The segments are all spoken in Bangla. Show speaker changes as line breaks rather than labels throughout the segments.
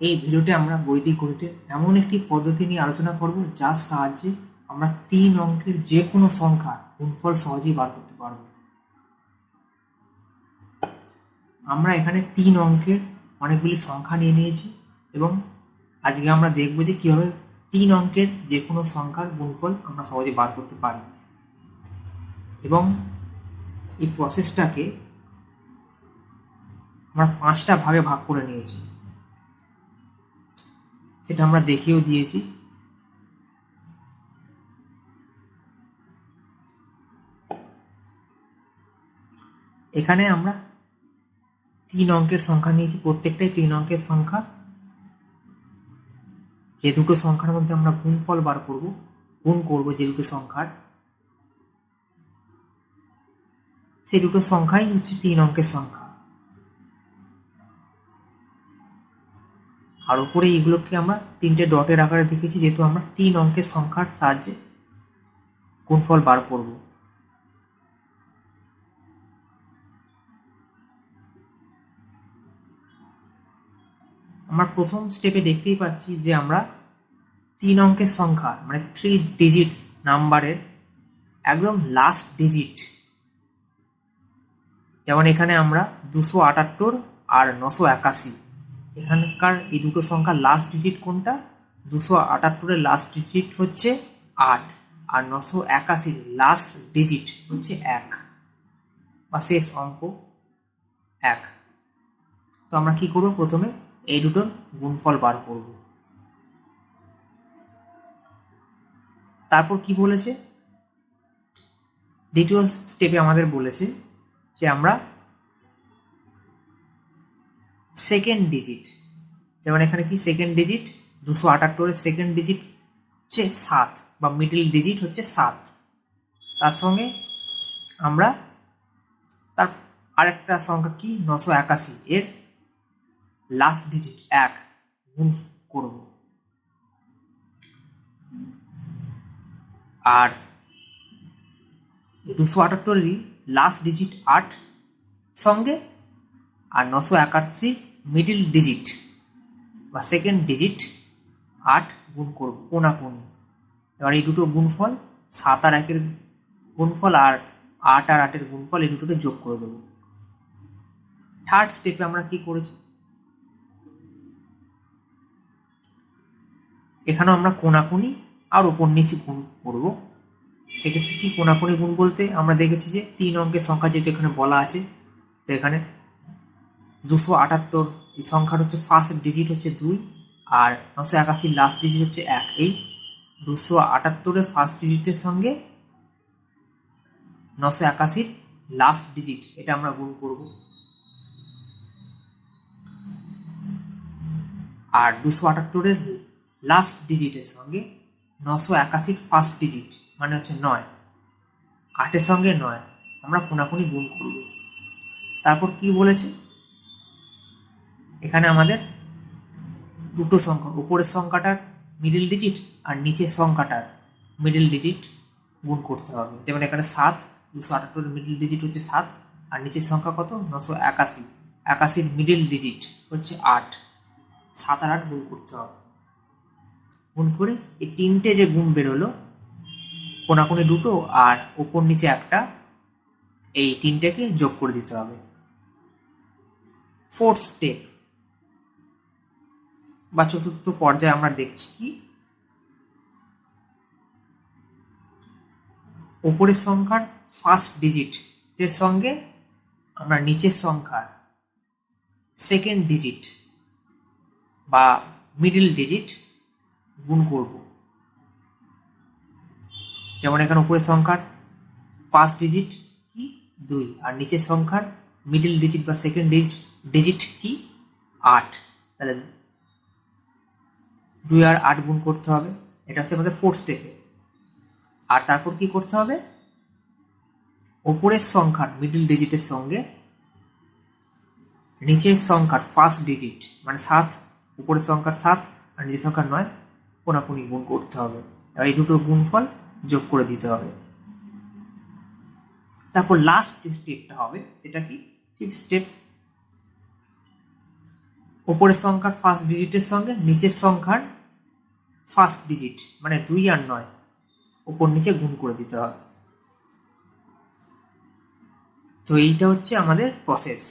এই ভিডিওতে আমরা বৈদিক গণিতের এমন একটি পদ্ধতি নিয়ে আলোচনা করব যার সাহায্যে আমরা তিন অঙ্কের যে কোনো সংখ্যা গুণফল সহজেই বার করতে পারব। আমরা এখানে তিন অঙ্কের অনেকগুলি সংখ্যা নিয়ে নিয়েছি এবং আজকে আমরা দেখব যে কীভাবে তিন অঙ্কের যে কোনো সংখ্যার গুণফল আমরা সহজে বার করতে পারি। এবং এই প্রসেসটাকে আমরা পাঁচটা ভাগে ভাগ করে নিয়েছি। সেটা আমরা দেখিয়েও দিয়েছি। এখানে আমরা তিন অঙ্কের সংখ্যা নিয়েছি, প্রত্যেকটাই তিন অঙ্কের সংখ্যা। যে দুটো সংখ্যার মধ্যে আমরা গুণফল বার করব, গুণ করব যে দুটো সংখ্যার। সেই দুটো সংখ্যাই হচ্ছে তিন অঙ্কের সংখ্যা। আর উপরে এগুলোকে আমরা তিনটে ডটের আকারে দেখেছি, যেহেতু আমরা তিন অঙ্কের সংখ্যার সাহায্যে গুণফল বার করব। আমরা প্রথম স্টেপে দেখতেই পাচ্ছি যে আমরা তিন অঙ্কের সংখ্যা মানে থ্রি ডিজিট নাম্বারের একদম লাস্ট ডিজিট যেমন এখানে আমরা দুশো আটাত্তর আর নশো একাশি এখানকার এই দুটো সংখ্যার লাস্ট ডিজিট কোনটা? দুশো আটাত্তরের লাস্ট ডিজিট হচ্ছে আট, আর নশো একাশির লাস্ট ডিজিট হচ্ছে এক, বা শেষ অঙ্ক এক। তো আমরা কি করব? প্রথমে এই দুটোর গুণফল বার করব। তারপর কি বলেছে? দ্বিতীয় স্টেপে আমাদের বলেছে যে আমরা সেকেন্ড ডিজিট যেমন এখানে কি সেকেন্ড ডিজিট দুশো আটাত্তরের সেকেন্ড ডিজিট হচ্ছে সাত বা মিডিল ডিজিট হচ্ছে সাত। তার সঙ্গে আমরা তার আরেকটা সংখ্যা কি? নশো একাশি। এর লাস্ট ডিজিট এক। গুণ করব। আর দুশো আটাত্তরেরই লাস্ট ডিজিট আট সঙ্গে। আর নশো একাশি মিডিল ডিজিট বা সেকেন্ড ডিজিট আট গুণ করব কোনাকুনি এবার এই দুটো গুণফল, সাত আর একের গুণফল আর আট আর আটের গুণফল, এই দুটোকে যোগ করে দেবো। থার্ড স্টেপে আমরা কি করেছি? এখানেও আমরা কোনাকুনি আর ওপর নিচে গুণ করব। সেক্ষেত্রে কি কোনাকুনি গুণ বলতে? আমরা দেখেছি যে তিন অঙ্কের সংখ্যা যেহেতু এখানে বলা আছে, তো এখানে দুশো আটাত্তর, এই সংখ্যার হচ্ছে ফার্স্ট ডিজিট হচ্ছে দুই, আর নশো একাশির লাস্ট ডিজিট হচ্ছে এক। এই দুশো আটাত্তরের ফার্স্ট ডিজিটের সঙ্গে নশো একাশির লাস্ট ডিজিট এটা আমরা গুণ করব। আর দুশো আটাত্তরের লাস্ট ডিজিটের সঙ্গে নশো একাশির ফার্স্ট ডিজিট মানে হচ্ছে নয়। আটের সঙ্গে নয়, আমরা কোনাকুনি গুণ করব। তারপর কি বলেছে? এখানে আমাদের দুটো সংখ্যা, উপরের সংখ্যাটার মিডিল ডিজিট আর নিচের সংখ্যাটার মিডিল ডিজিট গুণ করতে হবে। যেমন এখানে সাত, দুশো আটাত্তরের মিডিল ডিজিট হচ্ছে সাত, আর নিচের সংখ্যা কত? নশো একাশি। একাশির মিডিল ডিজিট হচ্ছে আট। সাত আর আট গুণ করতে হবে। গুণ করে এই তিনটে যে গুণ বেরোলো, কোনাকুনি দুটো আর ওপর নিচে একটা, এই তিনটেকে যোগ করে দিতে হবে। ফোর্থ স্টেপ বা চতুর্থ পর্যায়ে আমরা দেখছি কি? ওপরের সংখ্যার ফার্স্ট ডিজিট এর সঙ্গে আমরা নিচের সংখ্যার সেকেন্ড ডিজিট বা মিডিল ডিজিট গুণ করব। যেমন এখানে উপরের সংখ্যার ফার্স্ট ডিজিট কি? দুই। আর নিচের সংখ্যার মিডিল ডিজিট বা সেকেন্ড ডিজিট ডিজিট কি? আট। তাহলে দুই আর আট গুণ করতে হবে। এটা হচ্ছে আমাদের ফোর্থ স্টেপে আর তারপর কি করতে হবে? ওপরের সংখ্যার মিডিল ডিজিটের সঙ্গে নিচের সংখ্যার ফার্স্ট ডিজিট মানে সাত, উপরের সংখ্যার সাত আর নিচের সংখ্যার নয়, কোনাকুনি গুণ করতে হবে। এবার এই দুটো গুণফল যোগ করে দিতে হবে। তারপর লাস্ট যে স্টেপটা হবে, সেটা কি? ফিফথ স্টেপ ওপরের সংখ্যার ফার্স্ট ডিজিটের সঙ্গে, নিচের সংখ্যার ফার্স্ট ডিজিট মানে দুই আর নয়। ওপর নিচে গুণ করে দিতে হবে। তো এইটা হচ্ছে আমাদের প্রসেস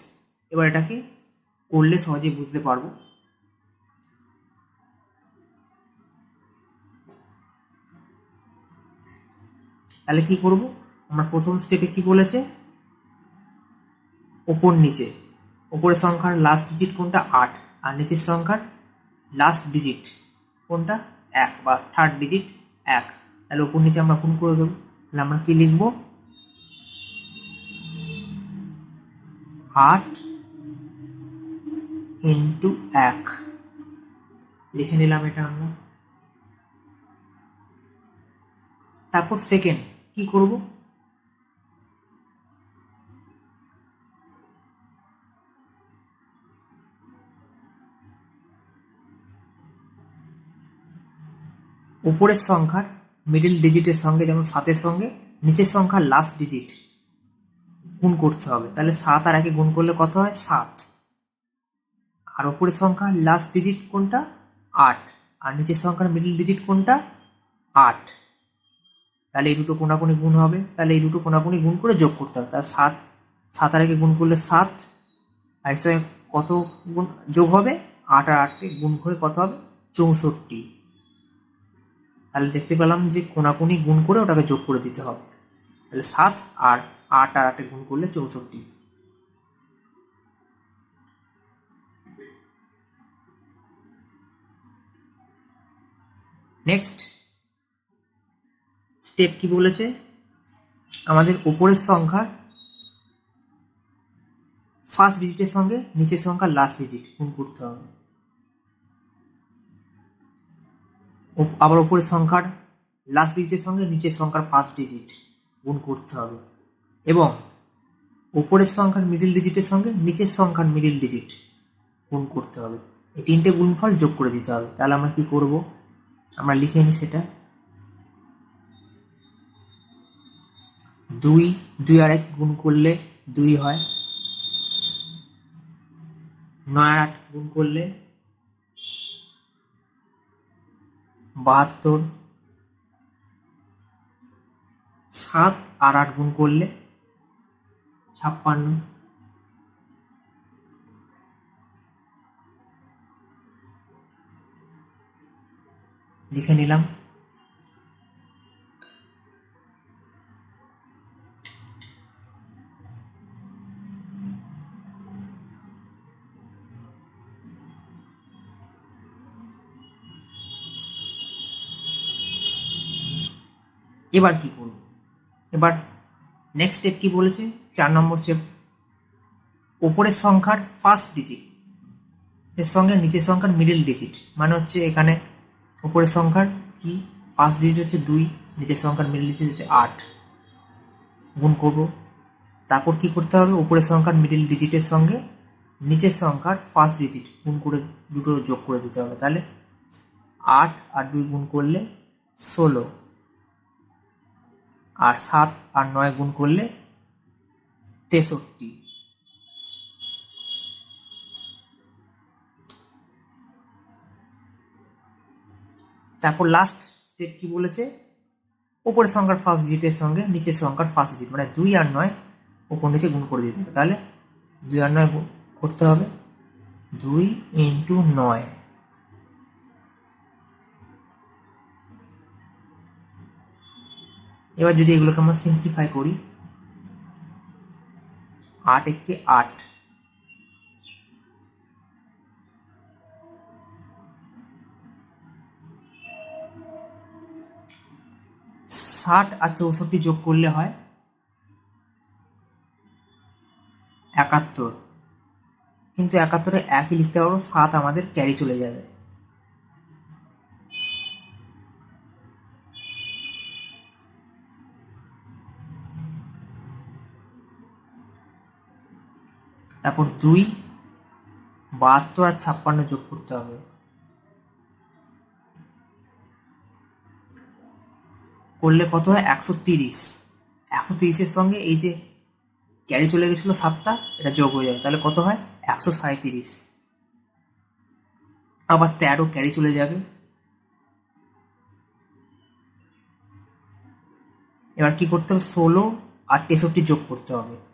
এবার এটাকে করলে সহজেই বুঝতে পারব? তাহলে কি করব? আমরা প্রথম স্টেপে কি বলেছে? ওপর নিচে। ওপরের সংখ্যার লাস্ট ডিজিট কোনটা? আট। আর নিচের সংখ্যার লাস্ট ডিজিট কোনটা? এক বা থার্ড ডিজিট এক। তাহলে ওপর নিচে আমরা গুণ করে দেবো। তাহলে আমরা কি লিখব? আট ইন্টু এক। লিখে নিলাম এটা আমরা। তারপর সেকেন্ড কি করব? উপরের সংখ্যার মিডিল ডিজিটের সঙ্গে যেমন সাতের সঙ্গে, নিচের সংখ্যার লাস্ট ডিজিট গুণ করতে হবে। তাহলে সাত আর একে গুণ করলে কত হয়? সাত। আর উপরের সংখ্যার লাস্ট ডিজিট কোনটা? আট। আর নিচের সংখ্যার মিডিল ডিজিট কোনটা? আট। তাহলে এই দুটো কোনাকুনি গুণ হবে। তাহলে এই দুটো কোনাকুনি গুণ করে যোগ করতে হবে। তাহলে সাত সাত আর একে গুণ করলে সাত। আর এর সঙ্গে কত গুণ যোগ হবে? আট আর আটকে গুণ করে কত হবে? চৌষট্টি। তাহলে দেখতে পেলাম যে কোনাকুনি গুণ করে ওটাকে যোগ করে দিতে হবে। তাহলে সাত আর আট আর আটে গুণ করলে চৌষট্টি। নেক্সট স্টেপ কি বলেছে? আমাদের ওপরের সংখ্যা ফার্স্ট ডিজিটের সঙ্গে নিচের সংখ্যা লাস্ট ডিজিট গুণ করতে হবে। আবার ওপরের সংখ্যার লাস্ট ডিজিটের সঙ্গে নিচের সংখ্যার ফার্স্ট ডিজিট গুণ করতে হবে। এবং ওপরের সংখ্যার মিডিল ডিজিটের সঙ্গে নিচের সংখ্যার মিডিল ডিজিট গুণ করতে হবে। এই তিনটে গুণফল যোগ করে দিতে হবে। তাহলে আমরা কি করব? আমরা লিখে নিই সেটা। দুই দুই আর এক গুণ করলে দুই হয়। নয় আট গুণ করলে বাহাত্তর সাত আর আট গুণ করলে ছাপ্পান্ন। লিখে নিলাম। এবার কি করব? এবার নেক্সট স্টেপ কি বলেছে? চার নম্বর স্টেপ ওপরের সংখ্যার ফার্স্ট ডিজিট এর সঙ্গে নিচের সংখ্যার মিডিল ডিজিট মানে হচ্ছে এখানে ওপরের সংখ্যার কি? ফার্স্ট ডিজিট হচ্ছে দুই, নিচের সংখ্যার মিডিল ডিজিট হচ্ছে আট। গুণ করব। তারপর কি করতে হবে? উপরের সংখ্যার মিডিল ডিজিটের সঙ্গে নিচের সংখ্যার ফার্স্ট ডিজিট গুণ করে দুটো যোগ করে দিতে হবে। তাহলে আট আর দুই গুণ করলে ষোলো। আর সাত আর নয় গুণ করলে তেষট্টি। তারপর লাস্ট স্টেপ কি বলেছে? ওপরের সংখ্যার ফার্স্ট ডিজিটের সঙ্গে নিচের সংখ্যার ফার্স্ট ডিজিট মানে দুই আর নয় ওপর নিচে গুণ করে হবে তাহলে দুই আর নয় করতে হবে। দুই ইন্টু নয়। এবার যদি এগুলোকে আমরা সিম্পলিফাই করি, আট একে আট। ষাট আর চৌষট্টি যোগ করলে হয় একাত্তর। কিন্তু একাত্তরে একই লিখতে পারব সাত আমাদের ক্যারি চলে যাবে। তারপর দুই, বাহাত্তর আর ছাপ্পান্ন যোগ করতে হবে। করলে কত হয়? একশো তিরিশ। একশো তিরিশের সঙ্গে এই যে ক্যারি চলে গেছিল সাতটা, এটা যোগ হয়ে যাবে। তাহলে কত হয়? একশো সাঁত্রিশ আবার তেরো ক্যারি চলে যাবে। এবার কি করতে হবে? ষোলো আর তেষট্টি যোগ করতে হবে।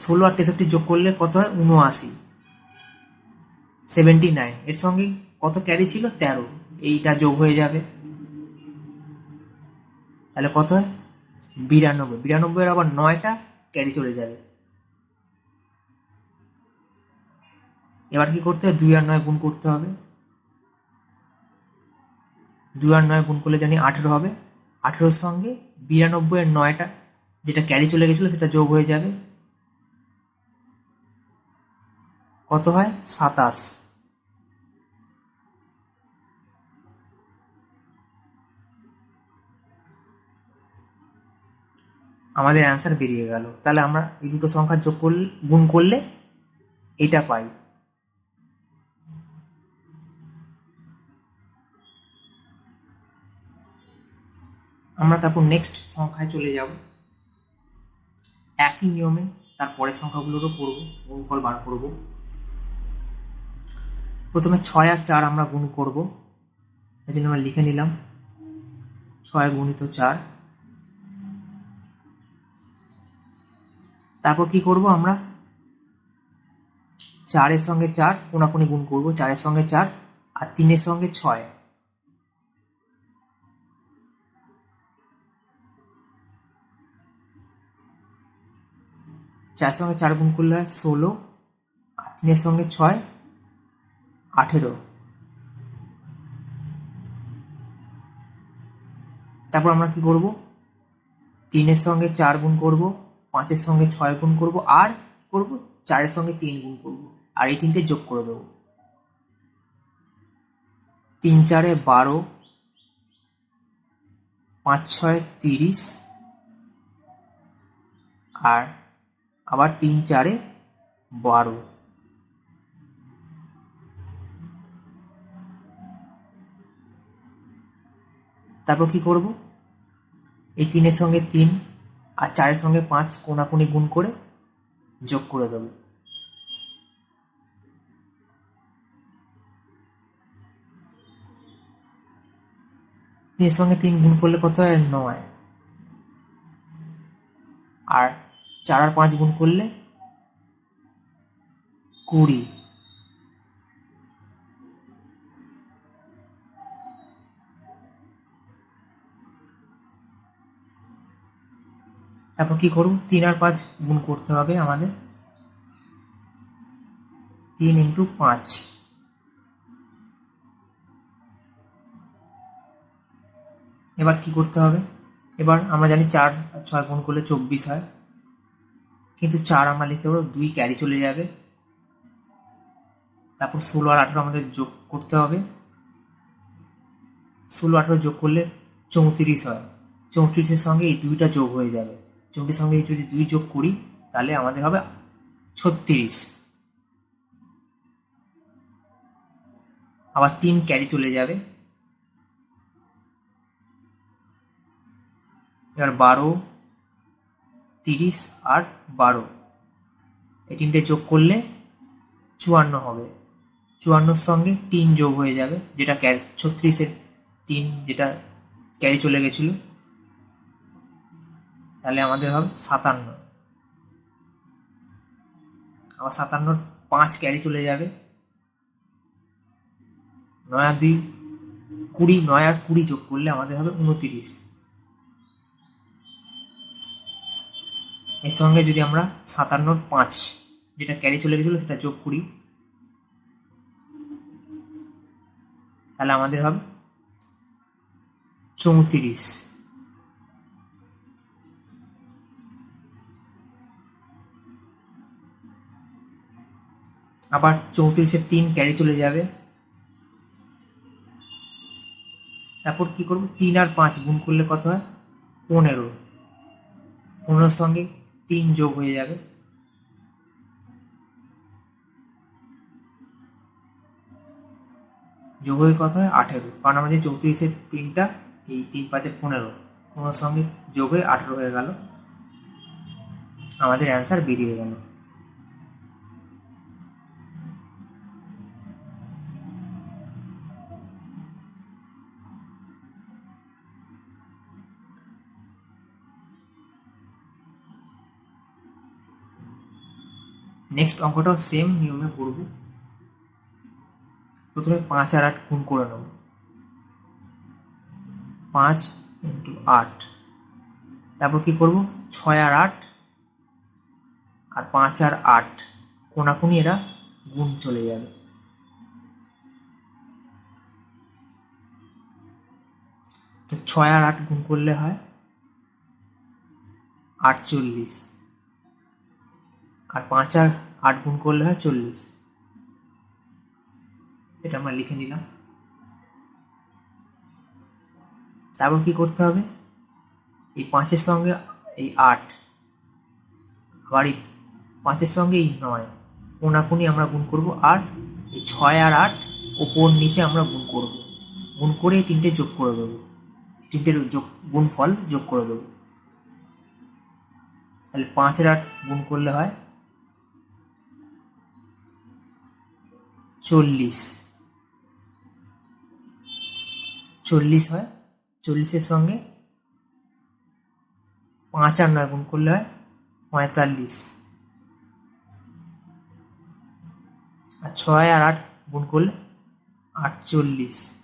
ষোলো আর তেষট্টি যোগ করলে কত হয়? উনআশি সেভেন্টি নাইন। এর সঙ্গে কত ক্যারি ছিল? তেরো। এইটা যোগ হয়ে যাবে। তাহলে কত হয়? বিরানব্বই। বিরানব্বইয়ের আবার নয়টা ক্যারি চলে যাবে। এবার কি করতে হবে দুই আর নয় গুণ করতে হবে। দুই আর নয় গুণ করলে জানি আঠেরো হবে। আঠেরোর সঙ্গে বিরানব্বইয়ের নয়টা যেটা ক্যারি চলে গেছিল সেটা যোগ হয়ে যাবে। কত হয়? সাতাশ। আমাদের অ্যান্সার বেরিয়ে গেল। তাহলে আমরা এই দুটো সংখ্যা যোগ করলে, গুণ করলে এটা পাই। আমরা তারপর নেক্সট সংখ্যায় চলে যাব। একই নিয়মে তার পরের সংখ্যাগুলোরও করব, গুণফল বার করব। প্রথমে ছয় আর চার আমরা গুণ করব। এই জন্য আমরা লিখে নিলাম ছয় গুণিত চার। তারপর কি করব আমরা? চারের সঙ্গে চার, কোনাকুনি গুণ করব, চারের সঙ্গে চার আর তিনের সঙ্গে ছয়। চার সঙ্গে চার গুণ করলে ষোলো, আর তিনের সঙ্গে ছয় আঠেরো। তারপর আমরা কি করব? তিনের সঙ্গে চার গুণ করব, পাঁচের সঙ্গে ছয় গুণ করব, আর করব? চারের সঙ্গে তিন গুণ করব, আর এই তিনটে যোগ করে দেবো। তিন চারে বারো, পাঁচ ছয় তিরিশ, আর আবার তিন চারে বারো। তারপর কি করব? এই তিনের সঙ্গে তিন আর চারের সঙ্গে পাঁচ কোনাকুনি গুণ করে যোগ করে দেবো। তিনের সঙ্গে তিন গুণ করলে কত হয়? নয়। আর চার আর পাঁচ গুণ করলে কুড়ি। তারপর কি করব তিন আর পাঁচ গুণ করতে হবে আমাদের। তিন ইন্টু পাঁচ। এবার কি করতে হবে? এবার আমরা জানি চার ছয় গুণ করলে চব্বিশ হয়। কিন্তু চার আমরা লিখতে পারব, দুই ক্যারি চলে যাবে। তারপর ষোলো আর আঠেরো আমাদের যোগ করতে হবে। ষোলো আঠেরো যোগ করলে চৌত্রিশ হয়। চৌত্রিশের সঙ্গে এই দুইটা যোগ হয়ে যাবে। চৌত্রিশের সঙ্গে যদি দুই যোগ করি, তাহলে আমাদের হবে ছত্রিশ। আবার তিন ক্যারি চলে যাবে। এবার বারো, তিরিশ আর বারো। এই তিনটে যোগ করলে চুয়ান্ন হবে। চুয়ান্নর সঙ্গে তিন যোগ হয়ে যাবে, যেটা ক্যারি ছত্রিশের তিন যেটা ক্যারি চলে গেছিল। তাহলে আমাদের হবে সাতান্ন। আবার সাতান্নর পাঁচ ক্যারি চলে যাবে। নয় দুই কুড়ি, নয় আর কুড়ি যোগ করলে আমাদের হবে উনতিরিশ। এর সঙ্গে যদি আমরা সাতান্নর পাঁচ যেটা ক্যারি চলে গেছিল সেটা যোগ করি, তাহলে আমাদের হবে চৌত্রিশ। আবার চৌত্রিশের তিন ক্যারি চলে যাবে। তারপর কি করব? তিন আর পাঁচ গুণ করলে কত হয়? পনেরো। পনেরোর সঙ্গে তিন যোগ হয়ে যাবে। যোগ হয়ে কত হয়? আঠেরো। কারণ আমাদের চৌত্রিশের তিনটা, এই তিন পাঁচের পনেরো। পনেরোর সঙ্গে যোগ হয়ে আঠেরো হয়ে গেল। আমাদের অ্যান্সার বেরিয়ে গেল। নেক্সট অঙ্কটাও সেম নিয়মে করব। প্রথমে পাঁচ আর আট গুণ করে নেব। পাঁচ ইন্টু আট। তারপর কি করব? ছয় আর আট আর পাঁচ আর আট। কোনাকুনি এরা গুণ চলে যাবে। তো ছয় আর আট গুণ করলে হয় আটচল্লিশ। আর পাঁচ আর আট গুণ করলে হয় চল্লিশ। এটা আমরা লিখে নিলাম। তারপর কি করতে হবে? এই পাঁচের সঙ্গে এই আট, আবার এই পাঁচের সঙ্গে এই নয়, কোনাকুনি আমরা গুণ করব আর এই ছয় আর আট ওপর নিচে আমরা গুণ করব। গুণ করে তিনটে যোগ করে দেবো। তিনটের যোগ গুণ ফল যোগ করে দেবো। তাহলে পাঁচের আট গুণ করলে হয় চল্লিশ। চল্লিশ হয়, চল্লিশের সঙ্গে পাঁচ আর নয় গুণ করলে হয় পঁয়তাল্লিশ। আর ছয় আর আট গুণ করলে আটচল্লিশ।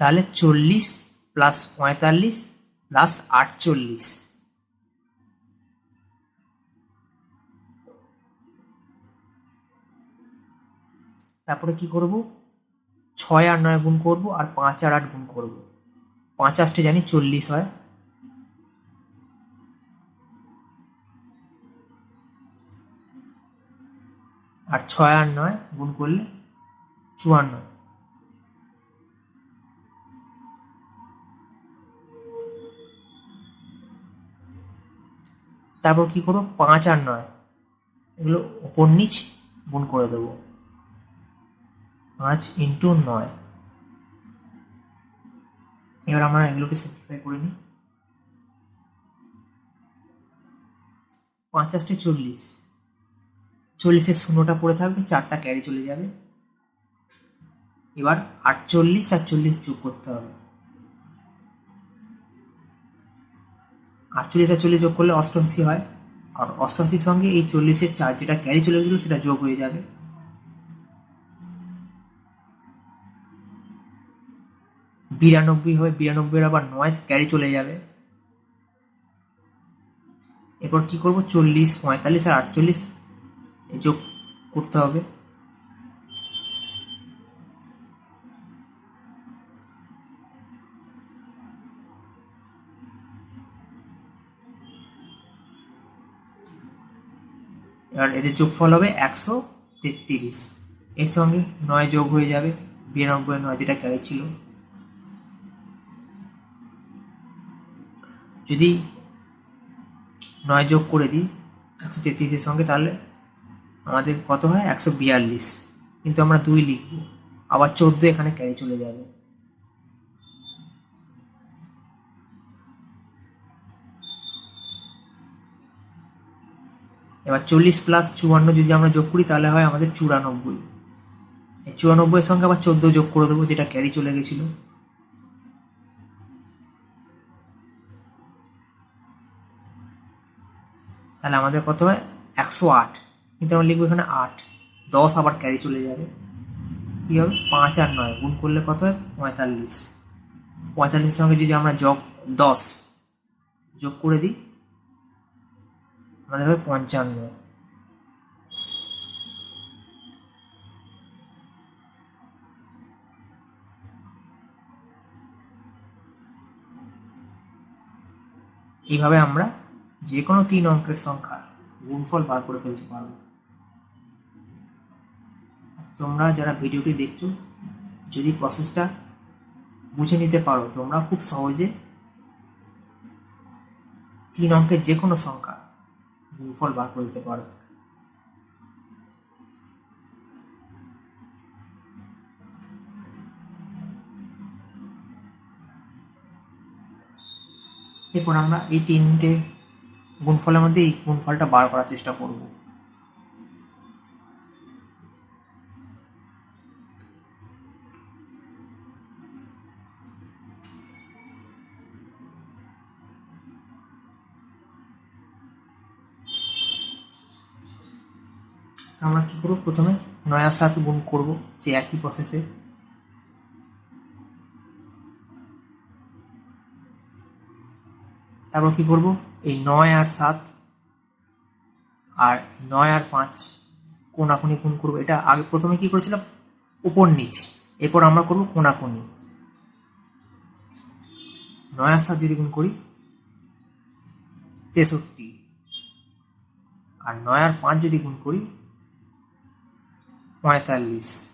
তাহলে চল্লিশ প্লাস পঁয়তাল্লিশ প্লাস আটচল্লিশ। তারপরে কি করব? ছয় আর নয় গুণ করব আর পাঁচ আর আট গুণ করব। পাঁচ আটটে জানি চল্লিশ হয়। আর ছয় আর নয় গুণ করলে চুয়ান্ন। তারপর কি করব? পাঁচ আর নয়। এগুলো ওপর নিচ গুণ করে দেবো। পাঁচ ইন্টু নয়। এবার আমরা এগুলোকে সিম্পলিফাই করে নিই। আসটে চল্লিশ। চল্লিশের শূন্যটা পড়ে থাকবে, চারটা ক্যারি চলে যাবে। এবার আটচল্লিশ আর চল্লিশ যোগ করতে হবে। আটচল্লিশ আর চল্লিশ যোগ করলে অষ্টআশি হয়। আর অষ্টআশির সঙ্গে এই চল্লিশের চার যেটা ক্যারি চলে গেছিল সেটা যোগ হয়ে যাবে। বিরানব্বই হবে বিরানব্বইয়ের আবার নয় ক্যারি চলে যাবে। এরপর কি করব? চল্লিশ, পঁয়তাল্লিশ আর আটচল্লিশ যোগ করতে হবে। এবার এদের যোগফল হবে একশো তেত্রিশ। এর সঙ্গে নয় যোগ হয়ে যাবে বিরানব্বই নয়, যেটা ক্যারি ছিল। যদি নয় যোগ করে দিই একশো তেত্রিশের সঙ্গে, তাহলে আমাদের কত হয়? একশো বিয়াল্লিশ। কিন্তু আমরা দুই লিখব। আবার চোদ্দ এখানে ক্যারি চলে যাবে। এবার চল্লিশ প্লাস চুয়ান্ন যদি আমরা যোগ করি, তাহলে হয় আমাদের চুরানব্বই। এই চুরানব্বইয়ের সঙ্গে আবার চোদ্দ যোগ করে দেবো, যেটা ক্যারি চলে গেছিল। তাহলে আমাদের কত হয় একশো আট, কিন্তু আমরা লিখব এখানে আট। দশ আবার ক্যারি চলে যাবে। কী হবে? পাঁচ আর নয়, গুণ করলে কত হয়? পঁয়তাল্লিশ। পঁয়তাল্লিশের সঙ্গে যদি আমরা যোগ দশ, যোগ করে দিই আমাদের হবে পঞ্চান্ন। এইভাবে আমরা যে কোনো তিন অঙ্কের সংখ্যা গুণফল বার করে ফেলতে পারব। তোমরা যারা ভিডিওটি দেখছ, যদি প্রসেসটা বুঝে নিতে পারো, তোমরা খুব সহজে তিন অঙ্কের যে কোনো সংখ্যা গুণফল বার করে দিতে পারো। এরপর আমরা এই তিনটে গুণফলের মধ্যে এই গুণফলটা বার করার চেষ্টা করব। তো আমরা কি করব, প্রথমে নয়ার সাথে গুণ করব, যে একই প্রসেসে তারপর কি করব? এই নয় আর সাত আর নয় আর পাঁচ কোনাকুনি গুণ করব। এটা আগে প্রথমে কি করেছিলাম? উপর নিচ। এরপর আমরা করব কোনাকুনি। নয় আর সাত যদি গুণ করি, তেষট্টি। আর নয় আর পাঁচ যদি গুণ করি পঁয়তাল্লিশ।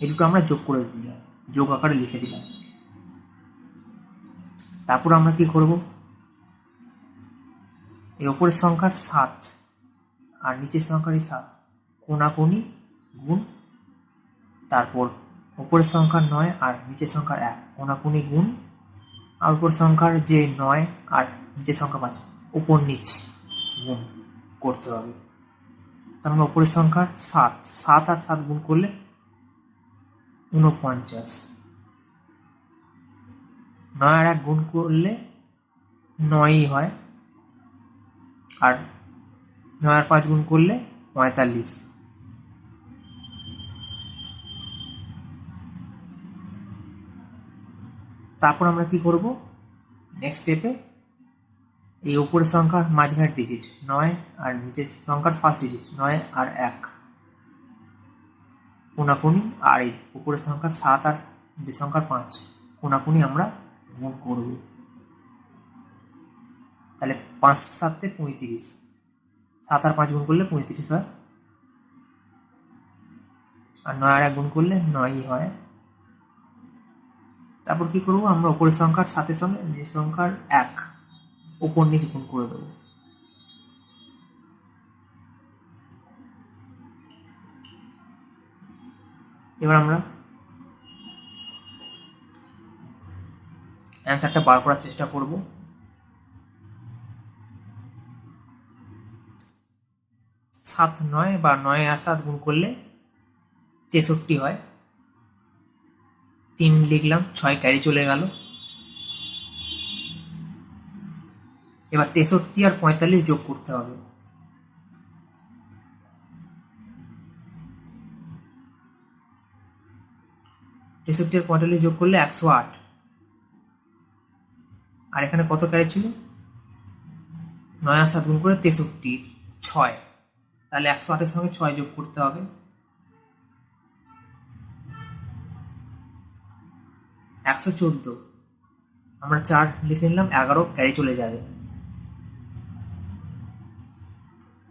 এই দুটো আমরা যোগ করে দিলাম। যোগ আকারে লিখে দিলাম। তারপর আমরা কি করব? এই ওপরের সংখ্যার সাত আর নিচের সংখ্যার এই সাত। কোনাকুনি গুণ তারপর ওপরের সংখ্যার নয় আর নিচের সংখ্যার এক। কোনাকুনি গুণ আর উপর সংখ্যার যে নয় আর নিচের সংখ্যা পাঁচ। উপর নিচ গুণ করতে হবে। তার মানে ওপরের সংখ্যার সাত। সাত আর সাত গুণ করলে উনপঞ্চাশ নয় আর এক গুণ করলে নয়ই হয়। আর নয় আর পাঁচ গুণ করলে পঁয়তাল্লিশ। তারপর আমরা কি করব? নেক্সট স্টেপে এই উপরের সংখ্যার মাঝখানের ডিজিট নয় আর নিচের সংখ্যার ফার্স্ট ডিজিট নয় আর এক। কোনাকুনি আর এই উপরের সংখ্যার সাত আর যে সংখ্যার পাঁচ, কোনাকুনি আমরা গুণ করব। তাহলে পাঁচ সাতে পঁয়ত্রিশ। সাত আর পাঁচ গুণ করলে পঁয়ত্রিশ হয়। আর নয় আর এক গুণ করলে নয়ই হয়। তারপর কি করব আমরা উপরের সংখ্যার সাথে সঙ্গে যে সংখ্যার এক। উপর নিচে গুণ করে দেবো। এবার আমরা অ্যান্সারটা বার করার চেষ্টা করব। সাত নয় বা নয় আর সাত গুণ করলে তেষট্টি হয়। তিন লিখলাম, ছয় ক্যারি চলে গেল। এবার তেষট্টি আর পঁয়তাল্লিশ যোগ করতে হবে। তেষট্টি আর পঁয়তাল্লিশ যোগ করলে একশো আট। আর এখানে কত ক্যারি ছিল? নয় আর সাত গুণ করে তেষট্টি, ছয়। তাহলে একশো আটের সঙ্গে ছয় যোগ করতে হবে। একশো চোদ্দ। আমরা চার লিখে নিলাম, এগারো ক্যারি চলে যাবে।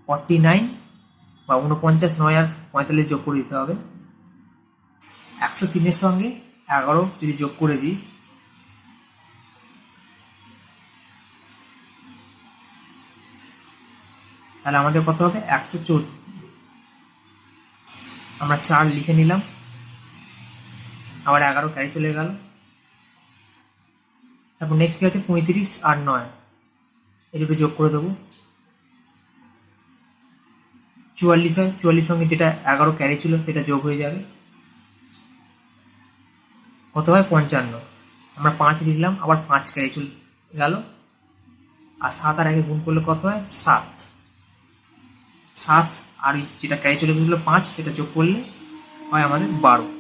ফর্টি নাইন বা উনপঞ্চাশ নয় আর পঁয়তাল্লিশ যোগ করে দিতে হবে। একশো তিনের সঙ্গে এগারো যদি যোগ করে দিই, তাহলে আমাদের কত হবে? একশো চোদ্দ। আমরা চার লিখে নিলাম। আবার এগারো ক্যারি চলে গেল। তারপর নেক্সট কি আছে? পঁয়ত্রিশ আর নয়। এই দুটো যোগ করে দেবো। চুয়াল্লিশ হয়, চুয়াল্লিশ সঙ্গে যেটা এগারো ক্যারি ছিল সেটা যোগ হয়ে যাবে। কত হয়? পঞ্চান্ন। আমরা পাঁচ লিখলাম, আবার পাঁচ ক্যারি চলে গেল। আর সাত আর আগে গুণ করলে কত হয়? সাত। সাত আর যেটা ক্যারি চলে গেছিল পাঁচ, সেটা যোগ করলে হয় আমাদের বারো।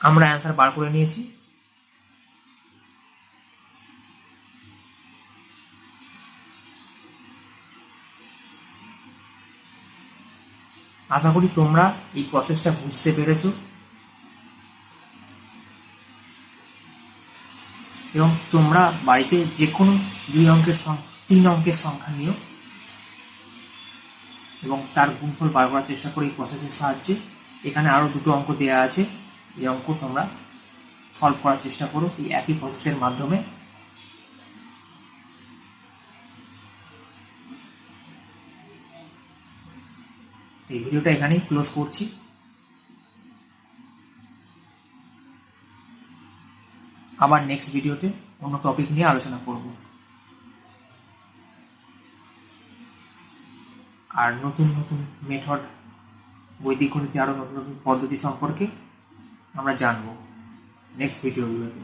আমরা অ্যান্সার বার করে নিয়েছি। আশা করি তোমরা এই প্রসেসটা বুঝতে পেরেছ। এবং তোমরা বাড়িতে যে কোনো দুই অঙ্কের তিন অঙ্কের সংখ্যা নিও। এবং তার গুণফল বার করার চেষ্টা করো এই প্রসেসের সাহায্যে। এখানে আরও দুটো অঙ্ক দেওয়া আছে। এই অঙ্ক তোমরা সলভ করার চেষ্টা করো। এই একই প্রসেসের মাধ্যমে এই ভিডিওটা এখানেই ক্লোজ করছি। আবার নেক্সট ভিডিওতে অন্য টপিক নিয়ে আলোচনা করব। আর নতুন নতুন মেথড বৈদিক গণিতে আরও নতুন নতুন পদ্ধতি সম্পর্কে আমরা জানব নেক্সট ভিডিওগুলোতে